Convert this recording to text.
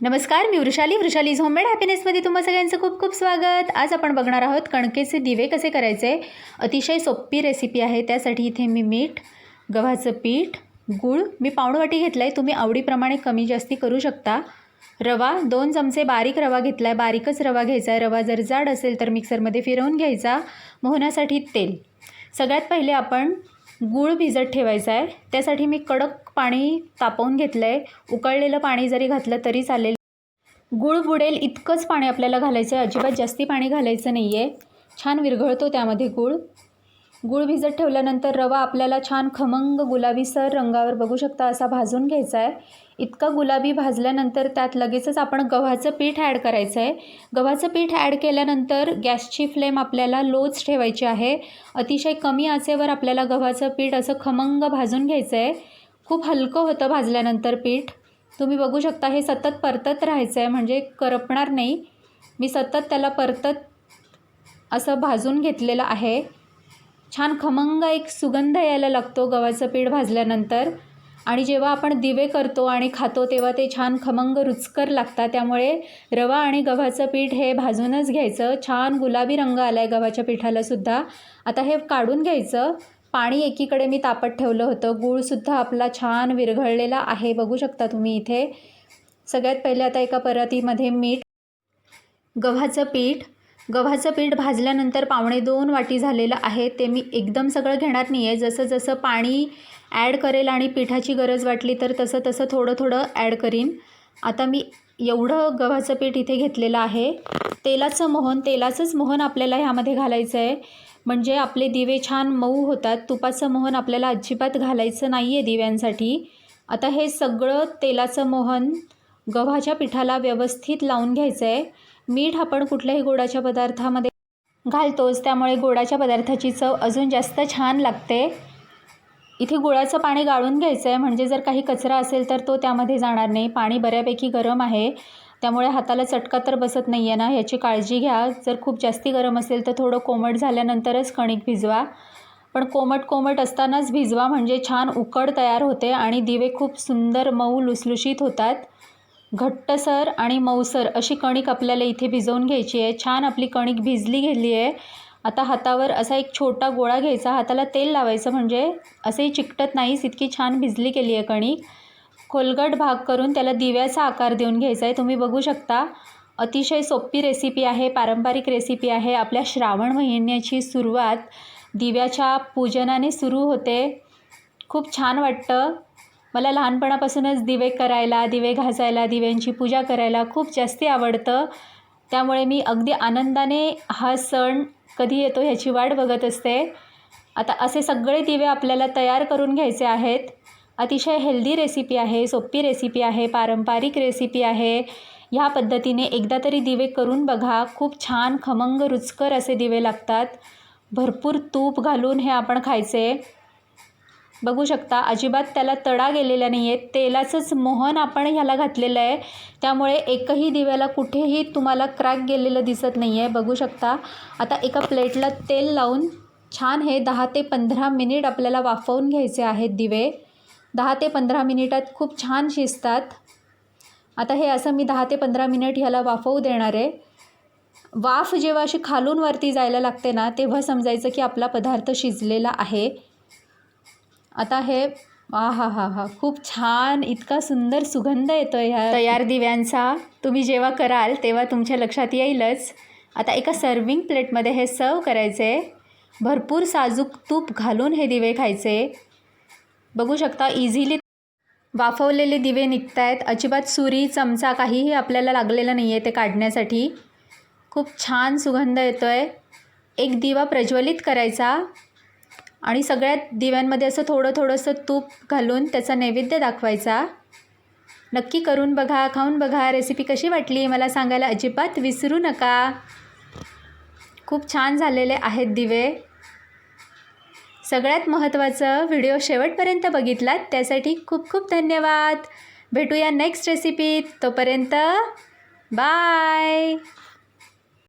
नमस्कार मी वृषाली. वृषालीज होममेड हॅपीनेसमध्ये तुम्हा सगळ्यांचं खूप खूप स्वागत. आज आपण बघणार आहोत कणकेचे दिवे कसे करायचे. अतिशय सोपी रेसिपी आहे. त्यासाठी इथे मी मीठ गव्हाचं पीठ गूळ मी पावणवाटी घेतलं घेतला आहे तुम्ही आवडीप्रमाणे कमी जास्ती करू शकता. रवा दोन चमचे बारीक रवा घेतला आहे बारीकच रवा घ्यायचा. आहे रवा जर जाड असेल तर मिक्सरमध्ये फिरवून घ्यायचा. मोहनासाठी तेल. सगळ्यात पहिले आपण गूळ भिजत ठेवायचा आहे. त्यासाठी मी कडक पाणी तापवून घेतलं आहे उकळलेलं पाणी जरी घातलं तरी चालेल. गूळ बुडेल इतकंच पाणी आपल्याला घालायचं आहे. अजिबात जास्ती पाणी घालायचं नाही आहे छान विरघळतो त्यामध्ये गूळ. गूळ भिजत ठेवल्यानंतर रवा आपल्याला छान खमंग गुलाबीसर रंगावर बघू शकता असा भाजून घ्यायचा आहे. इतका गुलाबी भाजल्यानंतर त्यात लगेचच आपण गव्हाचं पीठ ॲड करायचं आहे गव्हाचं पीठ ॲड केल्यानंतर गॅसची फ्लेम आपल्याला लोच ठेवायची आहे. अतिशय कमी आचेवर आपल्याला गव्हाचं पीठ असं खमंग भाजून घ्यायचं आहे खूप हलकं होतं भाजल्यानंतर पीठ. तुम्ही बघू शकता हे सतत परतत राहायचं आहे म्हणजे करपणार नाही. मी सतत त्याला परतत असं भाजून घेतलेलं आहे. छान खमंग एक सुगंध यायला लागतो गव्हाचं पीठ भाजल्यानंतर. आणि जेव्हा आपण दिवे करतो आणि खातो तेव्हा ते छान खमंग रुचकर लागतात. त्यामुळे रवा आणि गव्हाचं पीठ हे भाजूनच घ्यायचं. छान गुलाबी रंग आला आहे गव्हाच्या पिठालासुद्धा आता हे काढून घ्यायचं. पाणी एकीकडे मी तापत ठेवलं होतं. गूळसुद्धा आपला छान विरघळलेला आहे. बघू शकता तुम्ही इथे. सगळ्यात पहिले आता एका परातीमध्ये मीठ गव्हाचं पीठ गव्हाचं पीठ भाजल्यानंतर पावणे दोन वाटी झालेलं आहे. ते मी एकदम सगळं घेणार नाही आहे जसं जसं पाणी ॲड करेल आणि पिठाची गरज वाटली तर तसं तसं थोडं थोडं ॲड करीन. आता मी एवढं गव्हाचं पीठ इथे घेतलेलं आहे. तेलाचं मोहन तेलाचंच मोहन आपल्याला ह्यामध्ये घालायचं आहे म्हणजे आपले दिवे छान मऊ होतात. तुपाचं मोहन आपल्याला अजिबात घालायचं नाही आहे दिव्यांसाठी. आता हे सगळं तेलाचं मोहन गव्हाच्या पिठाला व्यवस्थित लावून घ्यायचं आहे मीठ आपण कुठल्याही गोडाच्या पदार्थामध्ये घालतोच त्यामुळे गोडाच्या पदार्थाची चव अजून जास्त छान लागते. इथे गुळाचं पाणी गाळून घ्यायचं आहे म्हणजे जर काही कचरा असेल तर तो त्यामध्ये जाणार नाही. पाणी बऱ्यापैकी गरम आहे त्यामुळे हाताला चटका तर बसत नाही आहे ना. याची काळजी घ्या. जर खूप जास्ती गरम असेल तर थोडं कोमट झाल्यानंतरच कणिक भिजवा. पण कोमट कोमट असतानाच भिजवा म्हणजे छान उकड तयार होते आणि दिवे खूप सुंदर मऊ लुसलुशीत होतात. घट्टसर आणि मऊसर अशी कणिक आपल्याला इथे भिजवून घ्यायची आहे. छान आपली कणिक भिजली गेली आहे. आता हातावर असा एक छोटा गोळा घ्यायचा. हाताला तेल लावायचं म्हणजे असंही चिकटत नाहीच इतकी छान भिजली गेली आहे कणिक. खोलगट भाग करून त्याला दिव्याचा आकार देऊन घ्यायचा आहे. तुम्ही बघू शकता अतिशय सोपी रेसिपी आहे पारंपरिक रेसिपी आहे. आपल्या श्रावण महिन्याची सुरुवात दिव्याच्या पूजनाने सुरू होते. खूप छान वाटतं. मला लहानपणापासूनच दिवे करायला दिवे घासायला दिव्यांची पूजा करायला खूप जास्ती आवडतं. त्यामुळे मी अगदी आनंदाने हा सण कधी येतो ह्याची वाट बघत असते. आता असे सगळे दिवे आपल्याला तयार करून घ्यायचे आहेत. अतिशय हेल्दी रेसिपी आहे सोपी रेसिपी आहे पारंपरिक रेसिपी आहे. ह्या पद्धतीने एकदा तरी दिवे करून बघा. खूप छान खमंग रुचकर असे दिवे लागतात. भरपूर तूप घालून हे आपण खायचे. बघू शकता. अजिबात त्याला तडा गेलेला नाही आहे तेलाचंच मोहन आपण ह्याला घातलेलं आहे. त्यामुळे एकही दिव्याला कुठेही तुम्हाला क्रॅक गेलेलं दिसत नाही आहे बघू शकता. आता एका प्लेटला तेल लावून छान हे दहा ते पंधरा मिनिट आपल्याला वाफवून घ्यायचे आहेत दिवे. दहा ते पंधरा मिनिटात खूप छान शिजतात. आता हे असं मी दहा ते पंधरा मिनिट ह्याला वाफवू देणार आहे. वाफ जेव्हा अशी खालून वरती जायला लागते ना तेव्हा समजायचं की आपला पदार्थ शिजलेला आहे. आता हे आ हा हा हा खूप छान इतका सुंदर सुगंध येतो ह्या तयार दिव्यांचा. तुम्ही जेव्हा कराल तेव्हा तुमच्या लक्षात येईलच. आता एका सर्विंग प्लेटमध्ये हे सर्व करायचे. भरपूर साजूक तूप घालून हे दिवे खायचे. बघू शकता इझिली वाफवलेले दिवे निघत आहेत अजिबात सुरी चमचा काहीही आपल्याला लागलेला नाही आहे ते काढण्यासाठी. खूप छान सुगंध येतो आहे एक दिवा प्रज्वलित करायचा. आणि सगळ्यात दिव्यांमध्ये असं थोडं थोडंसं तूप घालून त्याचा नैवेद्य दाखवायचा. नक्की करून बघा खाऊन बघा. रेसिपी कशी वाटली मला सांगायला अजिबात विसरू नका. खूप छान झालेले आहेत दिवे. सगळ्यात महत्त्वाचं व्हिडिओ शेवटपर्यंत बघितलात त्यासाठी खूप खूप धन्यवाद. भेटूया नेक्स्ट रेसिपीत तोपर्यंत बाय